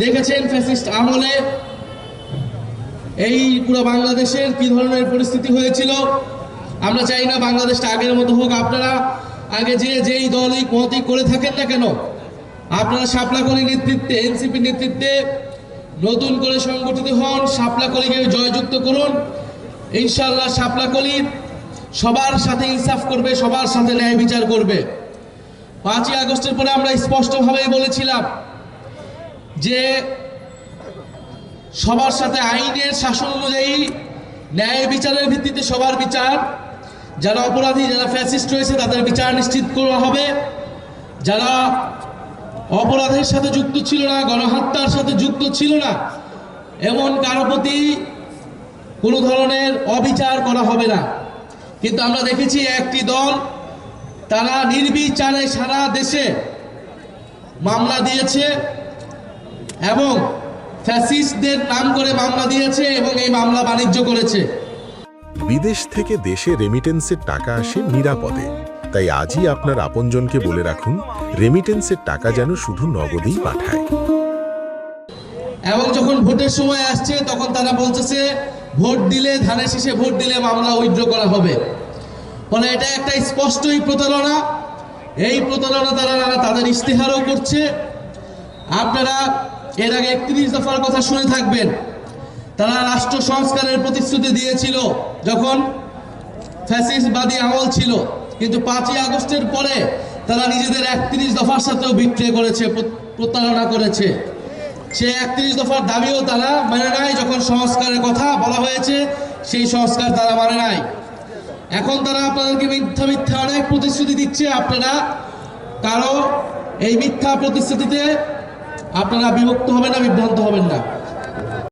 দেখেছেন ফ্যাসিস্ট আমলে? এই পুরো বাংলাদেশের কি ধরনের পরিস্থিতি হয়েছিল? আমরা চাই না বাংলাদেশটা আগের মতো হোক। আপনারা আগে যে যেই দলই মতই করে থাকেন না কেন, আপনারা শাপলাকলি নেতৃত্বে, এনসিপি নেতৃত্বে নতুন করে সংগঠিত হন। শাপলাকলিকে জয়যুক্ত করুন। ইনশাল্লাহ শাপলাকলি সবার সাথে ইনসাফ করবে, সবার সাথে ন্যায় বিচার করবে। পাঁচই আগস্টের পরে আমরা স্পষ্টভাবেই বলেছিলাম যে সবার সাথে আইনের শাসন অনুযায়ী ন্যায় বিচারের ভিত্তিতে সবার বিচার, যারা অপরাধী, যারা ফ্যাসিস্ট রয়েছে, তাদের বিচার নিশ্চিত করা হবে। যারা অপরাধের সাথে যুক্ত ছিল না, গণহত্যার সাথে যুক্ত ছিল না, এমন কারও প্রতি কোনো ধরনের অবিচার করা হবে না। কিন্তু আমরা দেখেছি একটি দল, তারা নির্বিচারে সারা দেশে মামলা দিয়েছে। এবং ফ্যাসিস্টদের নাম করে মামলা দিয়েছে এবং এই মামলা বাণিজ্য করেছে। বিদেশ থেকে দেশে রেমিটেন্সের টাকা আসে নিরাপদে। তাই আজই আপনার আপনজনকে বলে রাখুন রেমিটেন্সের টাকা যেন শুধু নগদেই পাঠায়। এবং যখন ভোটের সময় আসছে তখন তারা বলতেছে ভোট দিলে ধানের শেষে ভোট দিলে মামলা উইথড্র করা হবে। ফলে এটা একটা স্পষ্টই প্রতারণা। এই প্রতারণা তারা তাদের ইশতেহারও করছে। আপনারা এর আগে একত্রিশ দফার কথা শুনে থাকবেন। তারা রাষ্ট্র সংস্কারের প্রতিশ্রুতি দিয়েছিল যখন ফ্যাসিস্টবাদী আমল ছিল। কিন্তু পাঁচই আগস্টের পরে তারা নিজেদের একত্রিশ দফার সাথেও বিক্রে করেছে প্র- প্রতারণা করেছে। সে একত্রিশ দফার দাবিও তারা মানে নাই। যখন সংস্কারের কথা বলা হয়েছে, সেই সংস্কার তারা মানে নাই। এখন তারা আপনাদেরকে মিথ্যা মিথ্যা অনেক প্রতিশ্রুতি দিচ্ছে। আপনারা কারও এই মিথ্যা প্রতিশ্রুতিতে আপনারা বিভক্ত হবেন না বিভ্রান্ত হবেন না।